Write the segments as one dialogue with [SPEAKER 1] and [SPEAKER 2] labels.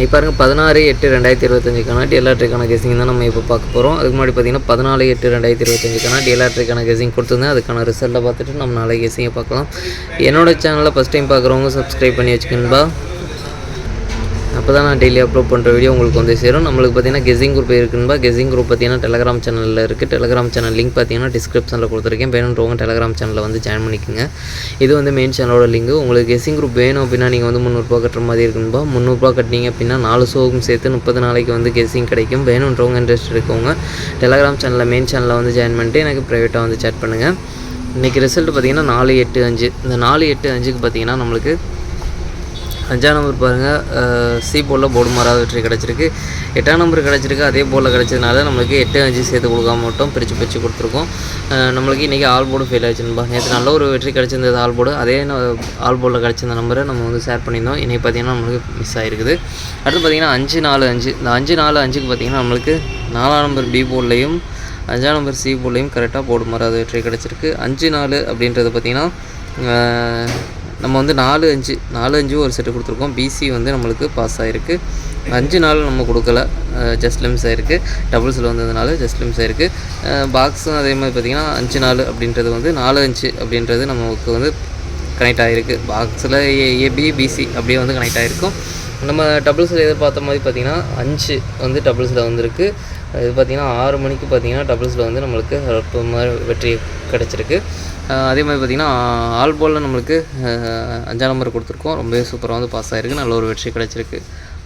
[SPEAKER 1] நீ பாருங்கள் பதினாறு எட்டு ரெண்டாயிரத்தி இருபத்தஞ்சுக்கான டிஎல்ஆர்ட்ரிக்கான கெஸிங் தான் நம்ம இப்போ பார்க்க போகிறோம் அதுக்கு முன்னாடி பார்த்தீங்கன்னா பதினாலு எட்டு ரெண்டாயிரத்தி இருபத்தஞ்சுக்கான டிஎல்ஆர்ட்ரிக்கான கெஸிங் கொடுத்துருந்தேன். அதுக்கான ரிசல்ட்டை பார்த்துட்டு நம்ம நாளைக்கு கெஸிங்கை பார்க்கலாம். என்னோட சேனலில் ஃபஸ்ட் டைம் பார்க்குறவங்க சப்ஸ்கிரைப் பண்ணி வச்சுக்கணும்பா அப்போ தான் நான் டெய்லி அப்லோட் பண்ணுற வீடியோ உங்களுக்கு வந்து சேரும். நம்மளுக்கு பார்த்தீங்கன்னா கெசிங் குரூப் இருக்குன்பா கெசிங் குரூப் பார்த்தீங்கன்னா டெலகிராம் சேனலில் இருக்குது டெலகிராம் சேனல் லிங்க் பார்த்தீங்கன்னா டிஸ்கிரிப்ஷனில் கொடுத்துருக்கேன். வேணுன்றவங்க டெலகிராம் சேனலில் வந்து ஜாயின் பண்ணிக்கோங்க. இது வந்து மெயின் சேனலோட லிங்க் உங்களுக்கு கெசிங் குரூப் வேணும் அப்படின்னா நீங்கள் வந்து முந்நூறுரூவா கட்டுற மாதிரி இருக்குன்பா முந்நூறுரூவா கட்டினீங்க அப்படின்னா நாலு ஷோவும் சேர்த்து முப்பது நாளைக்கு வந்து கெசிங் கிடைக்கும். வேணுன்றவங்க இன்ட்ரெஸ்ட் இருக்கவங்க டெலகிராம் சேனலில் மெயின் சேனலில் வந்து ஜாயின் பண்ணிட்டு எனக்கு ப்ரைவேட்டாக வந்து சேட் பண்ணுங்கள் இன்றைக்கி ரிசல்ட் பார்த்தீங்கன்னா நாலு எட்டு அஞ்சு. இந்த நாலு எட்டு அஞ்சுக்கு பார்த்தீங்கன்னா நம்மளுக்கு அஞ்சாம் நம்பர் பாருங்கள் சி போர்டில் போர்டு மாறாத வெற்றி கிடச்சிருக்கு. எட்டாம் நம்பர் கிடச்சிருக்கு. அதே போர்டில் கிடச்சதுனால நம்மளுக்கு எட்டு அஞ்சு சேர்த்து கொடுக்காம மட்டும் பிரித்து பிரித்து கொடுத்துருக்கோம். நம்மளுக்கு இன்றைக்கி ஆல் போர்டு ஃபெயில் ஆச்சுன்பா நேற்று நல்ல ஒரு வெற்றி கிடச்சிருந்தது ஆல் போர்டு அதே ந- ஆல் போர்டில் கிடச்சிருந்த நம்பரை நம்ம வந்து ஷேர் பண்ணியிருந்தோம். இன்றைக்கி பார்த்தீங்கன்னா நம்மளுக்கு மிஸ் ஆகிருக்குது அடுத்து பார்த்தீங்கன்னா அஞ்சு நாலு அஞ்சு. இந்த அஞ்சு நாலு அஞ்சுக்கு பார்த்தீங்கன்னா நம்மளுக்கு நாலாம் நம்பர் பி போர்ட்லேயும் அஞ்சாம் நம்பர் சி போர்ட்லேயும் கரெக்டாக போர்டு மாறாத வெற்றி கிடச்சிருக்கு. அஞ்சு நாலு அப்படின்றது பார்த்திங்கன்னா நம்ம வந்து நாலு அஞ்சு நாலு அஞ்சு ஒரு செட்டு கொடுத்துருக்கோம். பிசி வந்து நம்மளுக்கு பாஸ் ஆகிருக்கு அஞ்சு நாள் நம்ம கொடுக்கல. ஜஸ்ட் லிம்ஸ் ஆகிருக்கு டபுள்ஸில் வந்ததுனால ஜஸ்ட் லிம்ஸ் ஆகிருக்கு பாக்ஸும் அதே மாதிரி பார்த்திங்கன்னா அஞ்சு நாள் அப்படின்றது வந்து நாலு அஞ்சு அப்படின்றது நமக்கு வந்து கனெக்ட் ஆகிருக்கு பாக்ஸில் ஏபி பிசி அப்படியே வந்து கனெக்ட் ஆகிருக்கும் நம்ம டபுள்ஸில் எதிர்பார்த்த மாதிரி பார்த்திங்கன்னா அஞ்சு வந்து டபுள்ஸில் வந்திருக்கு. இது பார்த்திங்கன்னா ஆறு மணிக்கு பார்த்திங்கன்னா டபுள்ஸில் வந்து நம்மளுக்கு மாதிரி வெற்றி கிடச்சிருக்கு. அதே மாதிரி பார்த்திங்கன்னா ஆல் பாலில் நம்மளுக்கு அஞ்சாம் நம்பர் கொடுத்துருக்கோம். ரொம்பவே சூப்பராக வந்து பாஸ் ஆகிருக்கு நல்ல ஒரு வெற்றி கிடச்சிருக்கு.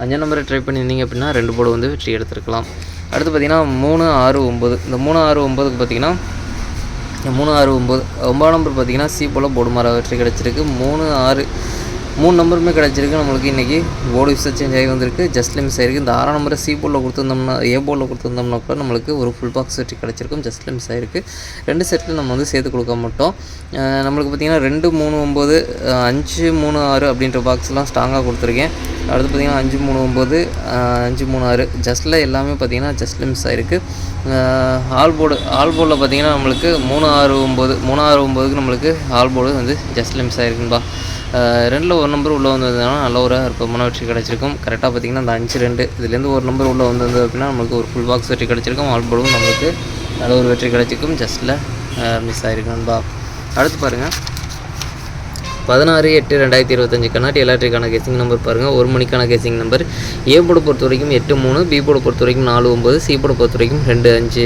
[SPEAKER 1] அஞ்சாம் நம்பரை ட்ரை பண்ணியிருந்தீங்க அப்படின்னா ரெண்டு போர்டு வந்து வெற்றி எடுத்திருக்கலாம். அடுத்து பார்த்திங்கன்னா மூணு ஆறு ஒம்பது இந்த மூணு ஆறு ஒம்பதுக்கு பார்த்திங்கன்னா மூணு ஆறு ஒம்பது ஒம்பதாம் நம்பர் பார்த்தீங்கன்னா சி போல் போர்டு மாற வெற்றி கிடச்சிருக்கு. மூணு ஆறு மூணு நம்பருமே கிடச்சிருக்கு. நம்மளுக்கு இன்றைக்கி போர்டு விசா சேஞ்ச் ஆகி வந்திருக்கு. ஜஸ்ட் லிம்ஸ் ஆயிருக்கு இந்த ஆறாம் நம்பரை சி போர்டில் கொடுத்துருந்தோம்னா ஏ போர்டில் கொடுத்துருந்தோம்னா கூட நம்மளுக்கு ஒரு ஃபுல் பாக்ஸ் செட்டு கிடச்சிருக்கும். ஜஸ்ட் லிம்ஸ் ஆயிருக்கு ரெண்டு செட்டில் நம்ம வந்து சேர்த்து கொடுக்க மாட்டோம். நம்மளுக்கு பார்த்திங்கன்னா ரெண்டு மூணு ஒம்பது அஞ்சு மூணு ஆறு அப்படின்ற பாக்ஸ்லாம் ஸ்ட்ராங்காக கொடுத்துருக்கேன். அடுத்து பார்த்திங்கன்னா அஞ்சு மூணு ஒம்பது அஞ்சு மூணு ஆறு. ஜஸ்ட்டில் எல்லாமே பார்த்திங்கன்னா ஜஸ்ட் லிம்ஸ் ஆயிருக்கு ஆல் போர்டு ஆல் போர்டில் பார்த்திங்கன்னா நம்மளுக்கு மூணு ஆறு ஒம்பது மூணு ஆறு ஒம்பதுக்கு நம்மளுக்கு ஆல் போர்டு வந்து ஜஸ்ட் லிம்ஸ் ஆயிருக்குன்பா ரெண்டில் ஒரு நம்பர் உள்ளே வந்ததுனால நல்ல ஒரு அற்புதமான வெற்றி கிடச்சிருக்கும். கரெக்டாக பார்த்திங்கன்னா அந்த அஞ்சு ரெண்டு இதுலேருந்து ஒரு நம்பர் உள்ளே வந்தது அப்படின்னா நம்மளுக்கு ஒரு ஃபுல் பாக்ஸ் வெற்றி கிடச்சிருக்கும். ஆல் போர்டும் நம்மளுக்கு நல்ல ஒரு வெற்றி கிடச்சிருக்கும். ஜஸ்ட்டில் மிஸ் ஆயிருக்குன்பா அடுத்து பாருங்கள் பதினாறு எட்டு ரெண்டாயிரத்தி இருபத்தஞ்சு கண்ணாடி எலக்ட்ரிக்கான கேசிங் நம்பர் பாருங்கள் ஒரு மணிக்கான கேசிங் நம்பர் ஏ போட பொறுத்த வரைக்கும் எட்டு மூணு பி போட பொறுத்த வரைக்கும் நாலு ஒம்பது சி போட பொறுத்த வரைக்கும் ரெண்டு அஞ்சு.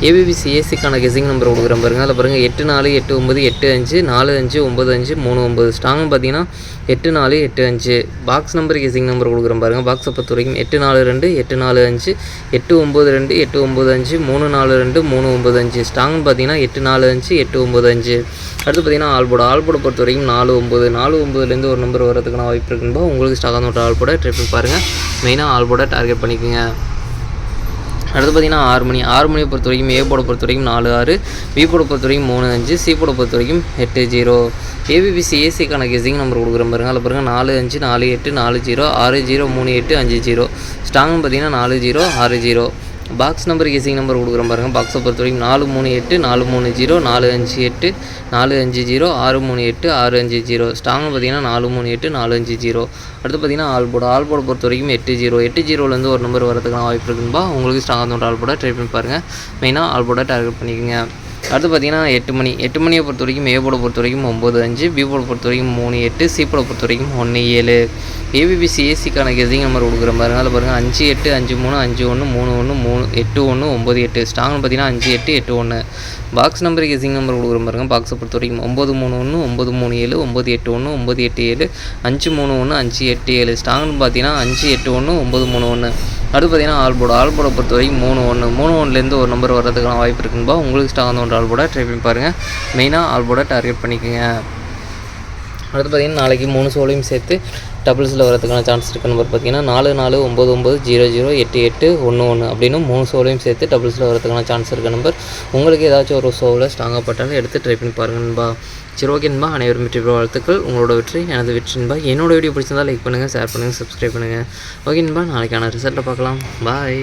[SPEAKER 1] ஏபிபி ஏசிக்கான கேசிங் நம்பர் கொடுக்குறேன் பாருங்கள் அதில் பாருங்கள் எட்டு நாலு எட்டு ஒம்பது எட்டு அஞ்சு நாலு அஞ்சு ஒம்பது அஞ்சு மூணு ஒம்பது ஸ்ட்ராங்கும் பார்த்தீங்கன்னா எட்டு நாலு எட்டு அஞ்சு. பாக்ஸ் நம்பர் கெசிங் நம்பர் கொடுக்குறேன் பாருங்கள் பாக்ஸை பொறுத்த வரைக்கும் எட்டு நாலு ரெண்டு எட்டு நாலு அஞ்சு எட்டு ஒம்பது ரெண்டு எட்டு ஒம்பது அஞ்சு மூணு நாலு ரெண்டு மூணு ஒம்பது அஞ்சு. ஸ்ட்ராங்னு பார்த்தீங்கன்னா எட்டு நாலு அஞ்சு எட்டு ஒம்பது அஞ்சு. அடுத்து பார்த்தீங்கன்னா ஆல்போட ஆல்போட பொறுத்த வரைக்கும் நாலு ஒம்பது. நாலு ஒம்பதுலேருந்து ஒரு நம்பர் வரதுக்கான வாய்ப்பு இருக்குன்போ உங்களுக்கு ஸ்டாக் அந்த ஆல்போட ட்ரை பண்ணி பாருங்கள் மெயினாக ஆல்போட டார்கெட் பண்ணிக்கோங்க. அடுத்து பார்த்தீங்கன்னா ஆறு மணி ஆறு மணியை பொறுத்த வரைக்கும் ஏ போட பொறுத்த வரைக்கும் நாலு ஆறு பி போட பொறுத்த வரைக்கும் மூணு அஞ்சு சி போட பொறுத்த வரைக்கும் எட்டு ஜீரோ ஏபிபிசி ஏசிக்கான கெஸிங் நம்பர் கொடுக்குற பாருங்க. அதில் பாருங்கள் நாலு அஞ்சு நாலு எட்டு நாலு ஜீரோ ஆறு ஜீரோ மூணு எட்டு அஞ்சு ஜீரோ ஸ்ட்ராங்னு பார்த்தீங்கன்னா நாலு ஜீரோ ஆறு zero box number guessing number கொடுக்குறோம் பாருங்கள் பாக்ஸை பொறுத்த வரைக்கும் நாலு மூணு எட்டு நாலு மூணு ஜீரோ நாலு அஞ்சு எட்டு நாலு அஞ்சு ஜீரோ ஆறு மூணு எட்டு ஆறு அஞ்சு ஜீரோ. ஸ்ட்ராங்னு பார்த்தீங்கன்னா நாலு மூணு எட்டு நாலு அஞ்சு ஜீரோ. அடுத்து பார்த்தீங்கன்னா ஆல் போர்டு பொறுத்த வரைக்கும் எட்டு ஜீரோ. எட்டு ஜீரோலேருந்து ஒரு நம்பர் வரதுக்கான வாய்ப்பு இருக்குன்பா உங்களுக்கு ஸ்டாங்காக தோன்ற ஆல் ட்ரை பண்ணி பாருங்கள் மெயினாக ஆல்போட டார்கெட் பண்ணிக்கோங்க. அடுத்து பார்த்தீங்கன்னா எட்டு மணி எட்டு மணியை பொறுத்த வரைக்கும் ஏ பொறுத்த வரைக்கும் ஒம்பது அஞ்சு பி பொறுத்த வரைக்கும் மூணு எட்டு சி பொறுத்த வரைக்கும் ஒன்று ஏழு. ஏபிபிசி ஏசிக்கான கெஸிங் நம்பர் கொடுக்குற பாருங்க அதில் பாருங்கள் அஞ்சு எட்டு அஞ்சு மூணு அஞ்சு ஒன்று மூணு ஒன்று மூணு எட்டு ஒன்று ஒம்பது எட்டு. ஸ்ட்ராங்னு பார்த்தீங்கன்னா அஞ்சு எட்டு எட்டு ஒன்று பாக்ஸ் நம்பர் கெஸிங் நம்பர் கொடுக்குற பாருங்க பாக்ஸை பொறுத்த வரைக்கும் ஒம்பது மூணு ஒன்று ஒம்பது மூணு ஏழு ஒம்பது எட்டு ஒன்று ஒம்பது எட்டு ஏழு அஞ்சு மூணு ஒன்று அஞ்சு எட்டு ஏழு. ஸ்ட்ராங்னு பார்த்தீங்கன்னா அஞ்சு எட்டு ஒன்று ஒம்பது மூணு ஒன்று அடுத்து பார்த்தீங்கன்னா ஆல்போர்டு ஆல்போர்டை பொறுத்த வரைக்கும் மூணு ஒன்று மூணு ஒன்றுலேருந்து ஒரு நம்பர் வர்றதுக்கான வாய்ப்பு இருக்குன்பா. உங்களுக்கு ஸ்ட்ராங் ஒன்று ஆல்போர்டை ட்ரை பண்ணி பாருங்கள் மெயினாக ஆல்போர்டை டார்கெட் பண்ணிக்கோங்க. அடுத்து பார்த்தீங்கன்னா நாளைக்கு மூணு சோலையும் சேர்த்து டபுள்ஸில் வரதுக்கான சான்ஸ் இருக்க. நம்பர் பார்த்தீங்கன்னா நாலு நாலு ஒம்பது ஒம்பது ஜீரோ ஜீரோ எட்டு எட்டு ஒன்று ஒன்று அப்படின்னு மூணு ஷோலையும் சேர்த்து டபுள்ஸில் வரதுக்கான சான்ஸ் இருக்க. நம்பர் உங்களுக்கு ஏதாச்சும் ஒரு ஷோவில் ஸ்ட்ராங்காக பட்டாலும் எடுத்து ட்ரை பண்ணி பாருங்கன்பா சரி ஓகே நண்பா அனைவரும் வெற்றி பெற வாழ்த்துக்கள். உங்களோட வெற்றி எனது வெற்றி நண்பா என்னோட வீடியோ பிடிச்சிருந்தா லைக் பண்ணுங்கள் ஷேர் பண்ணுங்கள் சப்ஸ்கிரைப் பண்ணுங்கள் ஓகே நண்பா நாளைக்கான ரிசல்ட்டை பார்க்கலாம். பாய்